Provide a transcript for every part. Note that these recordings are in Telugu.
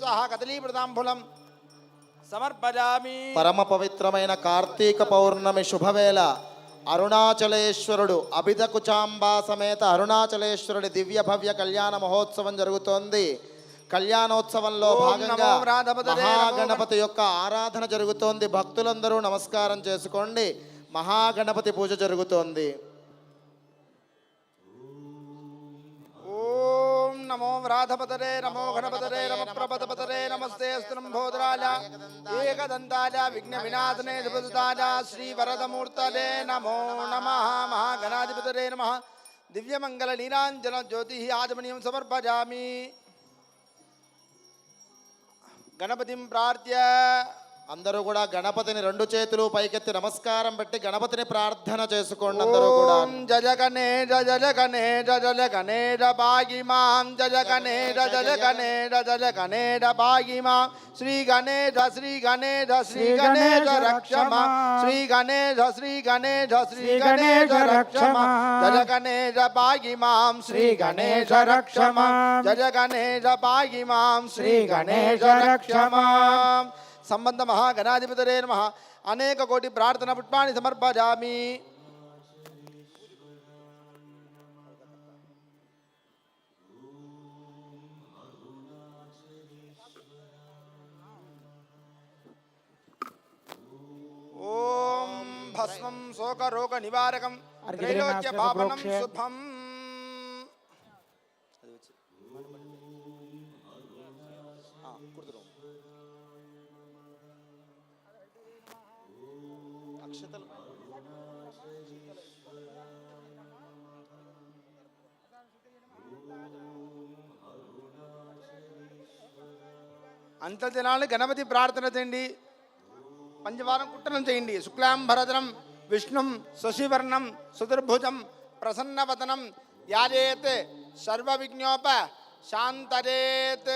స్వాహ కదలీమృతాంబులం సమర్పజామి. పరమ పవిత్రమైన కార్తీక పౌర్ణమి శుభవేళ. అరుణాచలేశ్వరుడు అభిధకుచాంబా సమేత అరుణాచలేశ్వరుడి దివ్య భవ్య కళ్యాణ మహోత్సవం జరుగుతోంది. కళ్యాణోత్సవంలో భాగంగా మహాగణపతి యొక్క ఆరాధన జరుగుతోంది. భక్తులందరూ నమస్కారం చేసుకోండి. మహాగణపతి పూజ జరుగుతోంది. नमो व्राधपतरे नमो घनपतरे नम प्रपदपतरे नमस्ते स्तम्भोदराय एकदन्ताय विघ्नविनाशने सुभदाय श्रीवरदमूर्तले नमो नमः महाघनाधिपतरे नमः दिव्यमङ्गलनीलाञ्जनज्योतिः आजमनीयं समर्पयामि गणपतिं प्रार्थ्य అందరూ కూడా గణపతిని రెండు చేతులు పైకెత్తి నమస్కారం పెట్టి గణపతిని ప్రార్థన చేసుకోండి అందరూ కూడా. ఓం జయ గణేశ జయ గణేశ జయ గణేశ భాగి మాం జయ గణేశ జయ గణేశ జయ గణేశ భాగి మాం. శ్రీ గణేశ శ్రీ గణేశ శ్రీ గణేశ రక్ష మాం శ్రీ గణేశ శ్రీ గణేశ శ్రీ గణేశ రక్ష మాం జయ గణేశ భాగి మాం. శ్రీ గణేశ రక్ష మాం జయ గణేశ భాగి మాం. శ్రీ గణేశ రక్ష మాం సంబంధ మహాగణాధిపతరే నమ. అనేక కోటి ప్రార్థన పుష్పాన్ని సమర్పజామి. ఓం భస్మం శోకరోగ నివారకం త్రైలోక్య పావనం శుభం. అంత దినాలు గణపతి ప్రార్థన చేయండి. పంచవారం కుట్టనం చేయండి. శుక్లాంబరధనం విష్ణుం శశివర్ణం సుదుర్భుజం ప్రసన్నవదనం యాజేత్ సర్వ విజ్ఞోప శాంతరేత్.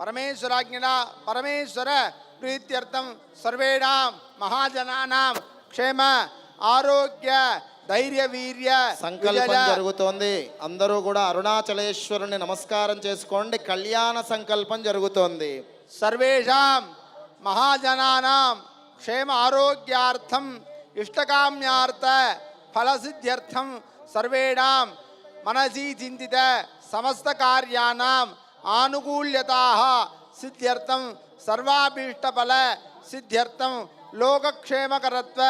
పరమేశ్వరాజ్ఞ పరమేశ్వర ప్రీత్యర్థం సర్వేణాం మహాజనానాం. క్షేమ ఆరోగ్య ధైర్య వీర్య సంకల్పం జరుగుతోంది. అందరూ కూడా అరుణాచలేశ్వరుని నమస్కారం చేసుకోండి. కళ్యాణ సంకల్పం జరుగుతోంది. సర్వేషాం మహాజనానాం. క్షేమ ఆరోగ్యార్థం ఇష్టకామ్యార్థ ఫలసిద్ధ్యర్థం సర్వేణాం. మనసి చింతిత సమస్త కార్యాణం ஆனுகூல்யதாக சித்தியர்த்தம் சர்வாபீஷ்டபல சித்தியர்த்தம் லோகக்ஷேமகரத்வ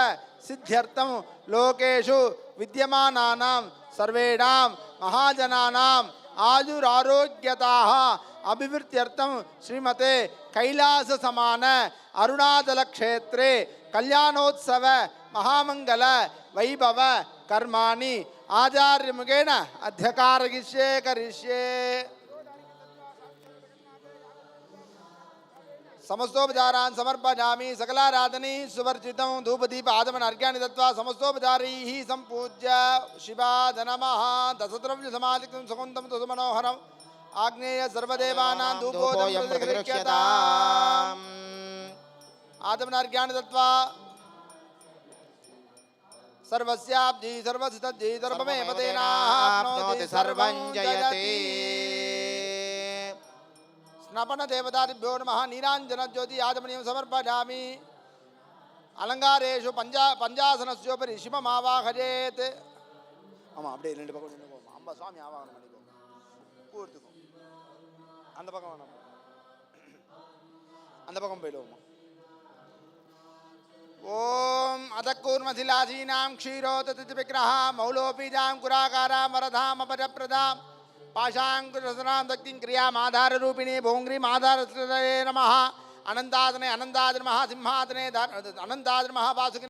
சித்தியர்த்தம் லோகேஷு வித்தியமானானாம் சர்வேணாம் மகாஜனானாம் ஆயுராரோக்கியதாக அபிவிருத்தியர்த்தம் ஸ்ரீமதே கைலாசசமான அருணாச்சலக்ஷேத்ரே கல்யாணோத்சவ மகாமங்கல வைபவ கர்மாணி ஆச்சாரியமுகேன அத்தியகாரகிஷ்யே समस्तोपचारान् समर्पयामि सकलाराधनी सुवर्जितं धूपदीपादमनर्घ्यानि दत्त्वा समस्तोपचारैः सम्पूज्य शिवाधनमः दशद्रव्यसमाधिकं सुकुन्दं तु मनोहरम् आग्नेय सर्वदेवानां धूपोदयम् आदमनर्घ्यानि दत्वा सर्वस्याब्धि सर्वसितद्धि सर्वमेव तेनाप्नोति सर्वं जयति। ஸ்னபனதேவதாதிபியோ நம நீராஞ்சனஜோதி யாஜமணியம் சமர்ப்பயாமி அலங்காரேஷு பஞ்சா பஞ்சாசனஸ்யோபரி சிமம் ஆவாகரேத் ஆமாம் அப்படியே ரெண்டு பக்கம் நின்று போவோம் அம்பா சுவாமி ஆவாகனம் பண்ணிக்கோங்க கூர்த்துக்கும் அந்த பக்கம் வேணும் அந்த பக்கம் போயிடுவோம் ஓம் அதக்கூர்மசிலாசீனாம் க்ஷீரோததி விக்கிரஹா மௌலோபீஜாம் குராகாராம் வரதாம் அபரப்பிரதாம் పాశాంకురసనాం దక్తిం క్రియామాధారరూపిణి భోంగ్రీం ఆధారస్రే నమ అనంతాదనే అనంతాద్రి మహాసింహాదనే అనంతాద్రి మహావాసుకి